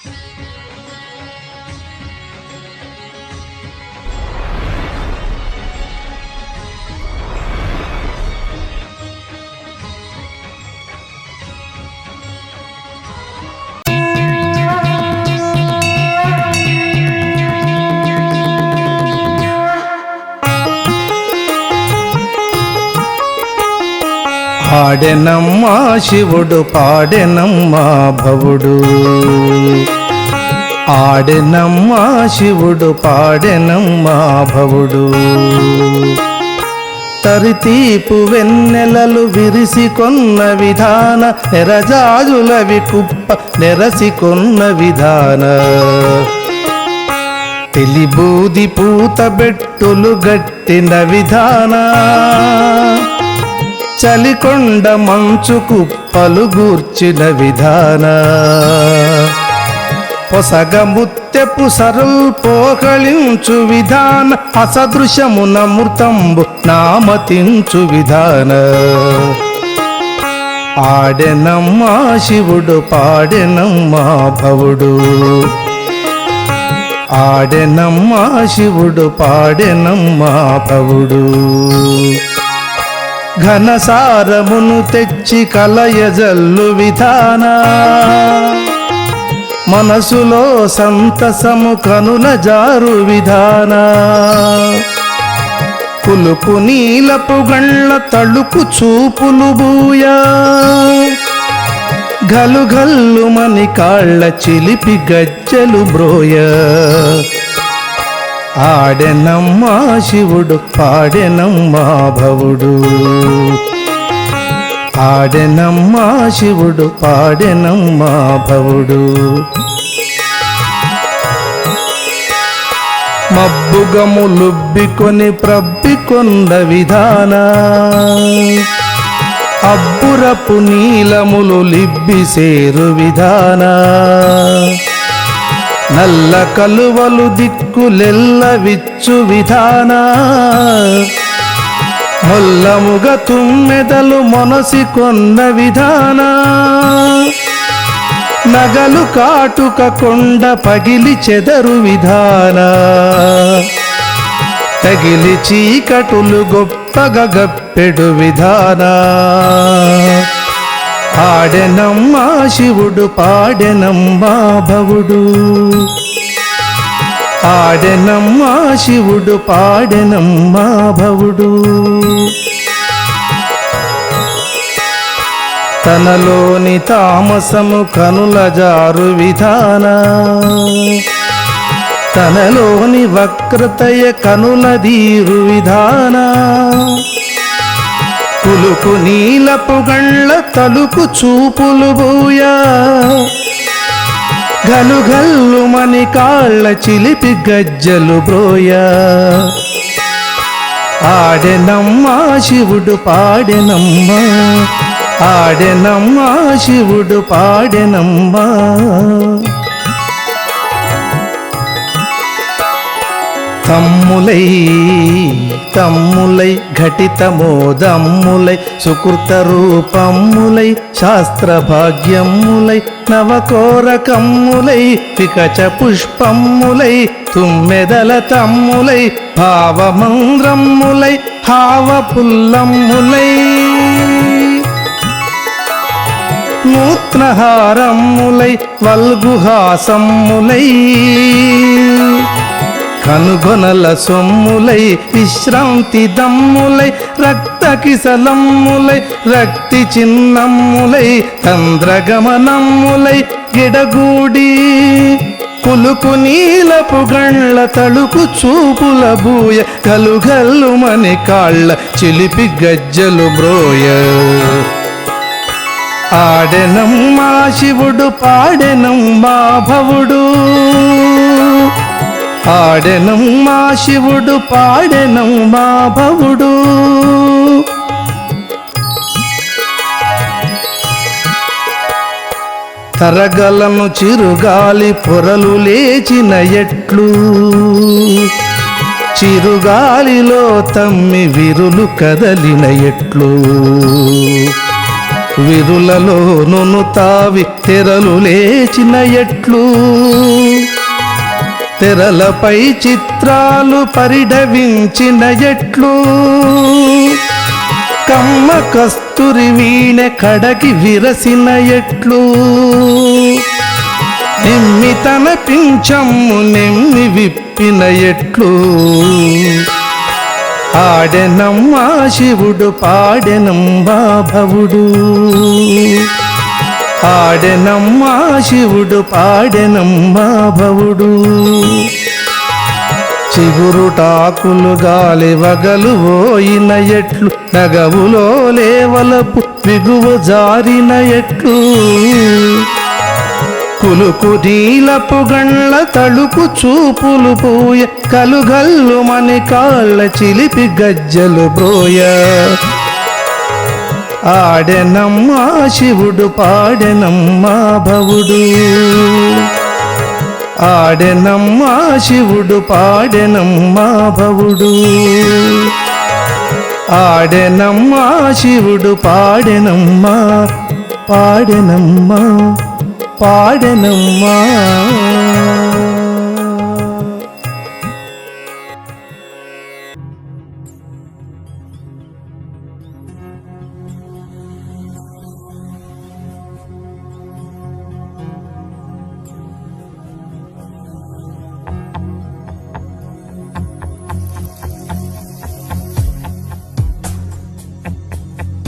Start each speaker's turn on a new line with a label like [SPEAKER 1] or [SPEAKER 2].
[SPEAKER 1] Música పాడెనమ్మా శివుడు పాడెనమ్మా భవుడు. ఆడెనమ్మా శివుడు పాడెనమ్మా భవుడు. తరితీపు వెన్నెలలు విరిసి కొన్న విధాన నెరజాజులవి కుప్ప నెరసి కొన్న విధాన. తెలిబూది పూత బెట్టులు గట్టిన విధాన. చలికొండ మంచు కుప్పలు గూర్చిన విధాన. పొసగ ముత్తెపు సరుల్ పోకళించు విధాన. అసదృశమున మృతంబు నామతించు విధాన. ఆడెనమ్మా శివుడు పాడెనమ్మా భవుడు. ఆడెనమ్మా శివుడు పాడెనమ్మా భవుడు. ఘనసారమును తెచ్చి కలయజల్లు విధాన. మనసులో సంతసము కనుల జారు విధాన. కులుపు నీలపు గళ్ళ తళుకు చూపులు బూయా. గలు కాళ్ళ చిలిపి గజ్జలు బ్రోయ. ఆడెనమ్మా శివుడు పాడెనమ్మా భవుడు. ఆడెనమ్మా శివుడు పాడెనమ్మా భవుడు. మబ్బుగములుబ్బికొని ప్రబ్బికొండ విధాన. అబ్బురపు నీలములు లిబ్బి సేరు విధాన. నల్ల కలువలు దిక్కులెల్ల విచ్చు విధాన. మొల్లముగ తుమ్మెదలు మొనసి కొన్న విధాన. నగలు కాటుక కొండ పగిలి చెదరు విధాన. తగిలి చీకటులు గొప్పగా గప్పెడు విధానా. పాడెనమ్మా శివుడు పాడెనమ్మా భవుడు. పాడెనమ్మా శివుడు పాడెనమ్మా భవుడు. తనలోని తామసము కనుల జారు విధాన. తనలోని వక్రతయ కనుల దీరు విధానా. కులుకు నీలపు గళ్ళ తలుపు చూపులు బూయా. గలు గల్లు మని కాళ్ళ చిలిపి గజ్జలు బ్రోయా. ఆడెనమ్మా శివుడు పాడెనమ్మా. ఆడెనమ్మా శివుడు పాడెనమ్మా. తమ్ములై తమ్ములై ఘటితమోదమ్ములై సుకృత రూపమ్ములై శాస్త్ర భాగ్యములై నవకోరకమ్ములై వికచ పుష్పమ్ములై తుమ్మెదల తమ్ములై భావమంద్రమ్ములై హావ పుల్లమ్ములై నూత్నహారమ్ములై వల్గుహాసమ్ములై. కనుగొనల సొమ్ములై విశ్రాంతి దమ్ములై రక్త కిసలమ్ములై రక్తి చిన్నమ్ములై తంద్రగమనమ్ములై గిడగూడి కులుకు నీలపు గళ్ళ తళుకు చూపుల బూయ గలుగల్లు మని కాళ్ళ చిలిపి గజ్జలు బ్రోయ. ఆడెనం మా శివుడు పాడెనం మా భవుడు ఆడెనమ్మా శివుడు పాడెనమ్మా భవుడు. తరగలను చిరుగాలి పొరలు లేచిన ఎట్లు. చిరుగాలిలో తమ్మి విరులు కదలిన ఎట్లు. విరులలోను తావి తెరలు లేచిన ఎట్లు. తెరలపై చిత్రాలు పరిడవించిన ఎట్లు. కమ్మ కస్తూరి వీణె కడకి విరసిన ఎట్లు. నిమ్మి తన పింఛమ్ము నిమ్మి విప్పిన ఎట్లు. ఆడెనమ్మా శివుడు పాడెనమ్మా భవుడు. ఆడెనమ్మా శివుడు పాడెనమ్మా భవుడు. చిగురుటాకులు గాలి వగలు పోయిన ఎట్లు నగవులో లేవలపు విగువ జారిన ఎట్లు. కులుకు నీలపు గండ్ల తలుపు చూపులు పోయ కలుగల్లు మని కాళ్ళ చిలిపి గజ్జలు బ్రోయ ఆడెనమ్మా శివుడు పాడెనమ్మా భవుడు. ఆడెనమ్మా శివుడు పాడెనమ్మా భవుడు. ఆడెనమ్మా శివుడు పాడెనమ్మా పాడెనమ్మా పాడెనమ్మా.